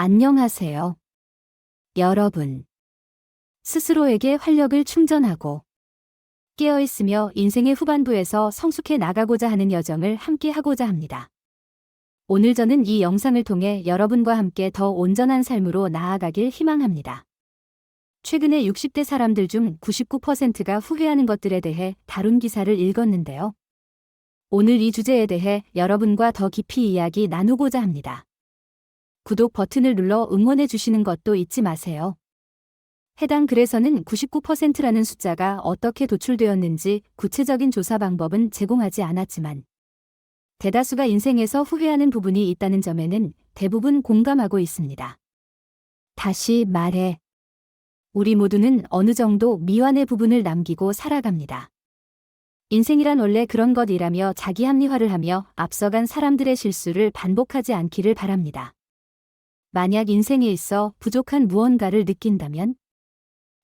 안녕하세요. 여러분. 스스로에게 활력을 충전하고 깨어있으며 인생의 후반부에서 성숙해 나가고자 하는 여정을 함께 하고자 합니다. 오늘 저는 이 영상을 통해 여러분과 함께 더 온전한 삶으로 나아가길 희망합니다. 최근에 60대 사람들 중 99%가 후회하는 것들에 대해 다룬 기사를 읽었는데요. 오늘 이 주제에 대해 여러분과 더 깊이 이야기 나누고자 합니다. 구독 버튼을 눌러 응원해 주시는 것도 잊지 마세요. 해당 글에서는 99%라는 숫자가 어떻게 도출되었는지 구체적인 조사 방법은 제공하지 않았지만 대다수가 인생에서 후회하는 부분이 있다는 점에는 대부분 공감하고 있습니다. 다시 말해 우리 모두는 어느 정도 미완의 부분을 남기고 살아갑니다. 인생이란 원래 그런 것이라며 자기 합리화를 하며 앞서간 사람들의 실수를 반복하지 않기를 바랍니다. 만약 인생에 있어 부족한 무언가를 느낀다면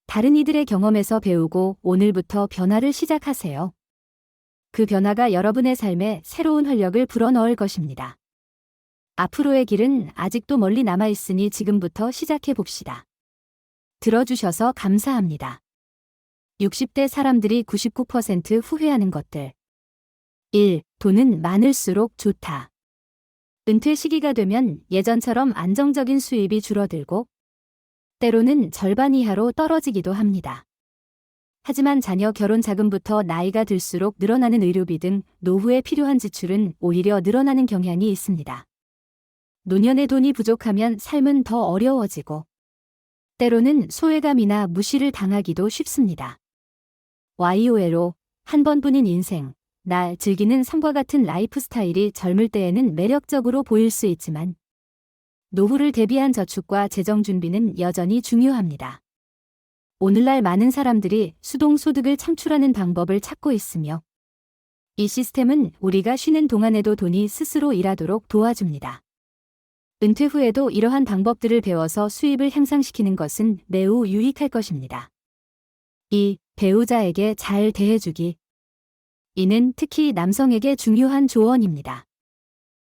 다른 이들의 경험에서 배우고 오늘부터 변화를 시작하세요. 그 변화가 여러분의 삶에 새로운 활력을 불어넣을 것입니다. 앞으로의 길은 아직도 멀리 남아있으니 지금부터 시작해 봅시다. 들어주셔서 감사합니다. 60대 사람들이 99% 후회하는 것들. 1. 돈은 많을수록 좋다. 은퇴 시기가 되면 예전처럼 안정적인 수입이 줄어들고 때로는 절반 이하로 떨어지기도 합니다. 하지만 자녀 결혼 자금부터 나이가 들수록 늘어나는 의료비 등 노후에 필요한 지출은 오히려 늘어나는 경향이 있습니다. 노년에 돈이 부족하면 삶은 더 어려워지고 때로는 소외감이나 무시를 당하기도 쉽습니다. YOL로 한 번뿐인 인생, 날 즐기는 삶과 같은 라이프 스타일이 젊을 때에는 매력적으로 보일 수 있지만 노후를 대비한 저축과 재정 준비는 여전히 중요합니다. 오늘날 많은 사람들이 수동 소득을 창출하는 방법을 찾고 있으며 이 시스템은 우리가 쉬는 동안에도 돈이 스스로 일하도록 도와줍니다. 은퇴 후에도 이러한 방법들을 배워서 수입을 향상시키는 것은 매우 유익할 것입니다. 2. 배우자에게 잘 대해주기. 이는 특히 남성에게 중요한 조언입니다.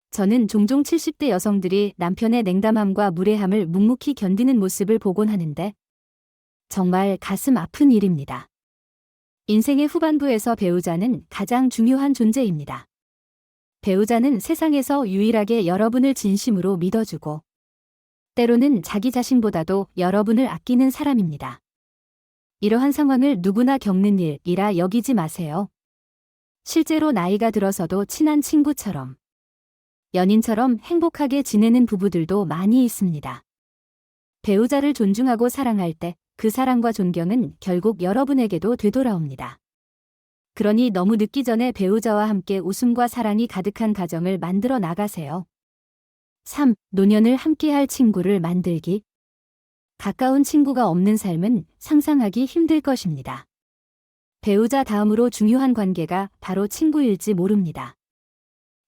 저는 종종 70대 여성들이 남편의 냉담함과 무례함을 묵묵히 견디는 모습을 보곤 하는데 정말 가슴 아픈 일입니다. 인생의 후반부에서 배우자는 가장 중요한 존재입니다. 배우자는 세상에서 유일하게 여러분을 진심으로 믿어주고 때로는 자기 자신보다도 여러분을 아끼는 사람입니다. 이러한 상황을 누구나 겪는 일이라 여기지 마세요. 실제로 나이가 들어서도 친한 친구처럼, 연인처럼 행복하게 지내는 부부들도 많이 있습니다. 배우자를 존중하고 사랑할 때 그 사랑과 존경은 결국 여러분에게도 되돌아옵니다. 그러니 너무 늦기 전에 배우자와 함께 웃음과 사랑이 가득한 가정을 만들어 나가세요. 3. 노년을 함께할 친구를 만들기. 가까운 친구가 없는 삶은 상상하기 힘들 것입니다. 배우자 다음으로 중요한 관계가 바로 친구일지 모릅니다.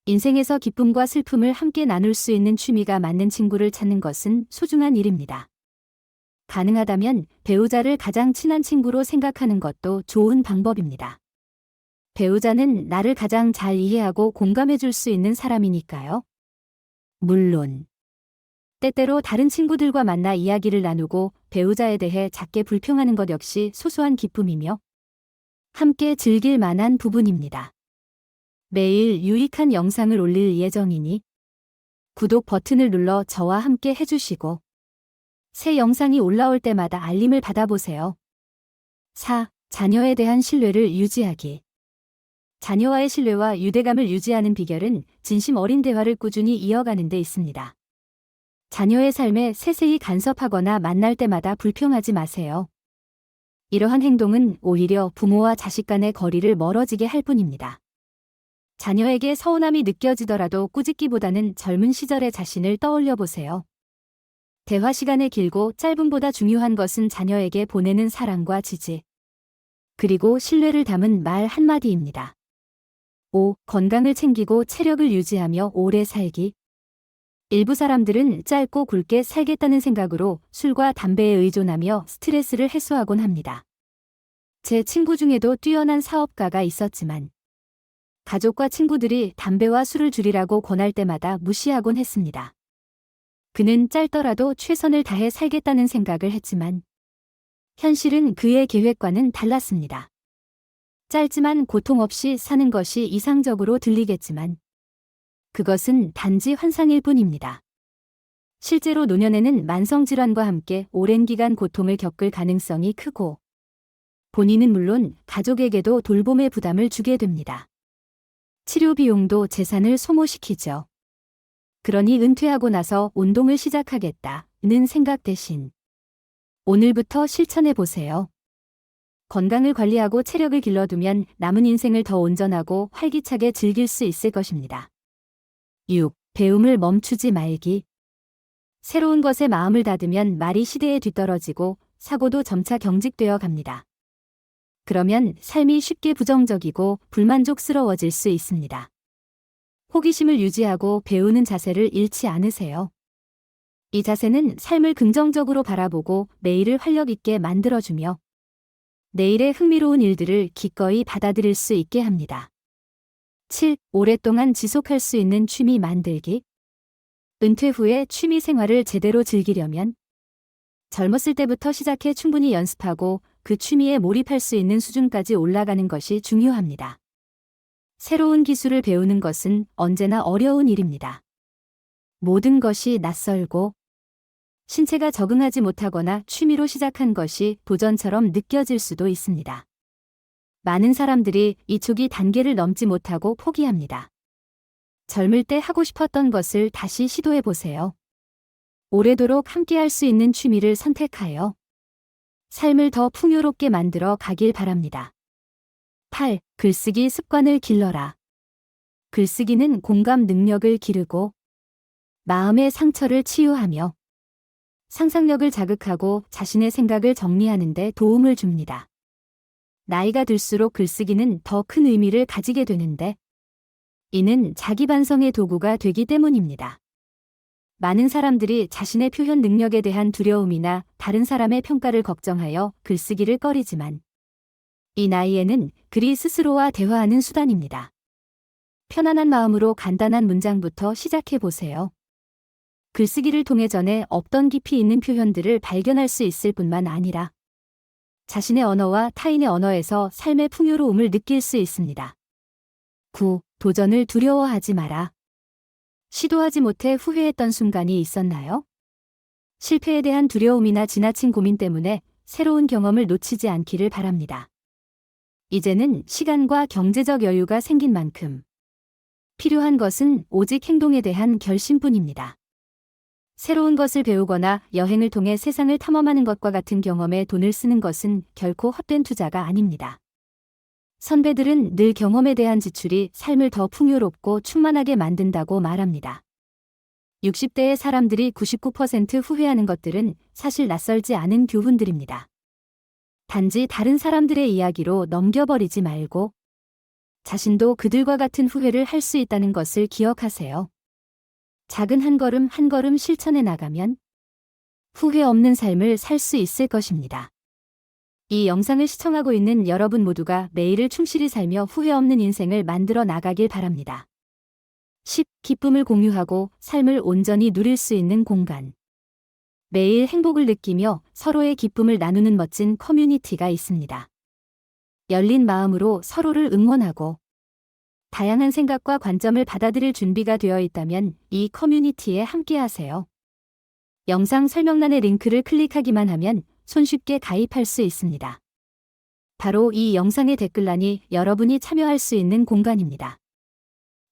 인생에서 기쁨과 슬픔을 함께 나눌 수 있는 취미가 맞는 친구를 찾는 것은 소중한 일입니다. 가능하다면 배우자를 가장 친한 친구로 생각하는 것도 좋은 방법입니다. 배우자는 나를 가장 잘 이해하고 공감해 줄 수 있는 사람이니까요. 물론, 때때로 다른 친구들과 만나 이야기를 나누고 배우자에 대해 작게 불평하는 것 역시 소소한 기쁨이며 함께 즐길 만한 부분입니다. 매일 유익한 영상을 올릴 예정이니 구독 버튼을 눌러 저와 함께 해주시고 새 영상이 올라올 때마다 알림을 받아보세요. 4. 자녀에 대한 신뢰를 유지하기. 자녀와의 신뢰와 유대감을 유지하는 비결은 진심 어린 대화를 꾸준히 이어가는 데 있습니다. 자녀의 삶에 세세히 간섭하거나 만날 때마다 불평하지 마세요. 이러한 행동은 오히려 부모와 자식 간의 거리를 멀어지게 할 뿐입니다. 자녀에게 서운함이 느껴지더라도 꾸짖기보다는 젊은 시절의 자신을 떠올려 보세요. 대화 시간의 길고 짧음보다 중요한 것은 자녀에게 보내는 사랑과 지지, 그리고 신뢰를 담은 말 한마디입니다. 5. 건강을 챙기고 체력을 유지하며 오래 살기. 일부 사람들은 짧고 굵게 살겠다는 생각으로 술과 담배에 의존하며 스트레스를 해소하곤 합니다. 제 친구 중에도 뛰어난 사업가가 있었지만 가족과 친구들이 담배와 술을 줄이라고 권할 때마다 무시하곤 했습니다. 그는 짧더라도 최선을 다해 살겠다는 생각을 했지만 현실은 그의 계획과는 달랐습니다. 짧지만 고통 없이 사는 것이 이상적으로 들리겠지만 그것은 단지 환상일 뿐입니다. 실제로 노년에는 만성질환과 함께 오랜 기간 고통을 겪을 가능성이 크고 본인은 물론 가족에게도 돌봄의 부담을 주게 됩니다. 치료 비용도 재산을 소모시키죠. 그러니 은퇴하고 나서 운동을 시작하겠다는 생각 대신 오늘부터 실천해 보세요. 건강을 관리하고 체력을 길러두면 남은 인생을 더 온전하고 활기차게 즐길 수 있을 것입니다. 6. 배움을 멈추지 말기. 새로운 것에 마음을 닫으면 말이 시대에 뒤떨어지고 사고도 점차 경직되어 갑니다. 그러면 삶이 쉽게 부정적이고 불만족스러워질 수 있습니다. 호기심을 유지하고 배우는 자세를 잃지 않으세요. 이 자세는 삶을 긍정적으로 바라보고 내일을 활력 있게 만들어주며 내일의 흥미로운 일들을 기꺼이 받아들일 수 있게 합니다. 7. 오랫동안 지속할 수 있는 취미 만들기. 은퇴 후에 취미 생활을 제대로 즐기려면 젊었을 때부터 시작해 충분히 연습하고 그 취미에 몰입할 수 있는 수준까지 올라가는 것이 중요합니다. 새로운 기술을 배우는 것은 언제나 어려운 일입니다. 모든 것이 낯설고 신체가 적응하지 못하거나 취미로 시작한 것이 도전처럼 느껴질 수도 있습니다. 많은 사람들이 이 초기 단계를 넘지 못하고 포기합니다. 젊을 때 하고 싶었던 것을 다시 시도해 보세요. 오래도록 함께 할 수 있는 취미를 선택하여 삶을 더 풍요롭게 만들어 가길 바랍니다. 8. 글쓰기 습관을 길러라. 글쓰기는 공감 능력을 기르고 마음의 상처를 치유하며 상상력을 자극하고 자신의 생각을 정리하는 데 도움을 줍니다. 나이가 들수록 글쓰기는 더 큰 의미를 가지게 되는데 이는 자기 반성의 도구가 되기 때문입니다. 많은 사람들이 자신의 표현 능력에 대한 두려움이나 다른 사람의 평가를 걱정하여 글쓰기를 꺼리지만 이 나이에는 글이 스스로와 대화하는 수단입니다. 편안한 마음으로 간단한 문장부터 시작해 보세요. 글쓰기를 통해 전에 없던 깊이 있는 표현들을 발견할 수 있을 뿐만 아니라 자신의 언어와 타인의 언어에서 삶의 풍요로움을 느낄 수 있습니다. 9. 도전을 두려워하지 마라. 시도하지 못해 후회했던 순간이 있었나요? 실패에 대한 두려움이나 지나친 고민 때문에 새로운 경험을 놓치지 않기를 바랍니다. 이제는 시간과 경제적 여유가 생긴 만큼 필요한 것은 오직 행동에 대한 결심뿐입니다. 새로운 것을 배우거나 여행을 통해 세상을 탐험하는 것과 같은 경험에 돈을 쓰는 것은 결코 헛된 투자가 아닙니다. 선배들은 늘 경험에 대한 지출이 삶을 더 풍요롭고 충만하게 만든다고 말합니다. 60대의 사람들이 99% 후회하는 것들은 사실 낯설지 않은 교훈들입니다. 단지 다른 사람들의 이야기로 넘겨버리지 말고 자신도 그들과 같은 후회를 할 수 있다는 것을 기억하세요. 작은 한 걸음 한 걸음 실천해 나가면 후회 없는 삶을 살 수 있을 것입니다. 이 영상을 시청하고 있는 여러분 모두가 매일을 충실히 살며 후회 없는 인생을 만들어 나가길 바랍니다. 10. 기쁨을 공유하고 삶을 온전히 누릴 수 있는 공간. 매일 행복을 느끼며 서로의 기쁨을 나누는 멋진 커뮤니티가 있습니다. 열린 마음으로 서로를 응원하고 다양한 생각과 관점을 받아들일 준비가 되어 있다면 이 커뮤니티에 함께하세요. 영상 설명란의 링크를 클릭하기만 하면 손쉽게 가입할 수 있습니다. 바로 이 영상의 댓글란이 여러분이 참여할 수 있는 공간입니다.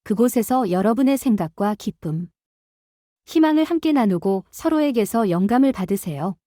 그곳에서 여러분의 생각과 기쁨, 희망을 함께 나누고 서로에게서 영감을 받으세요.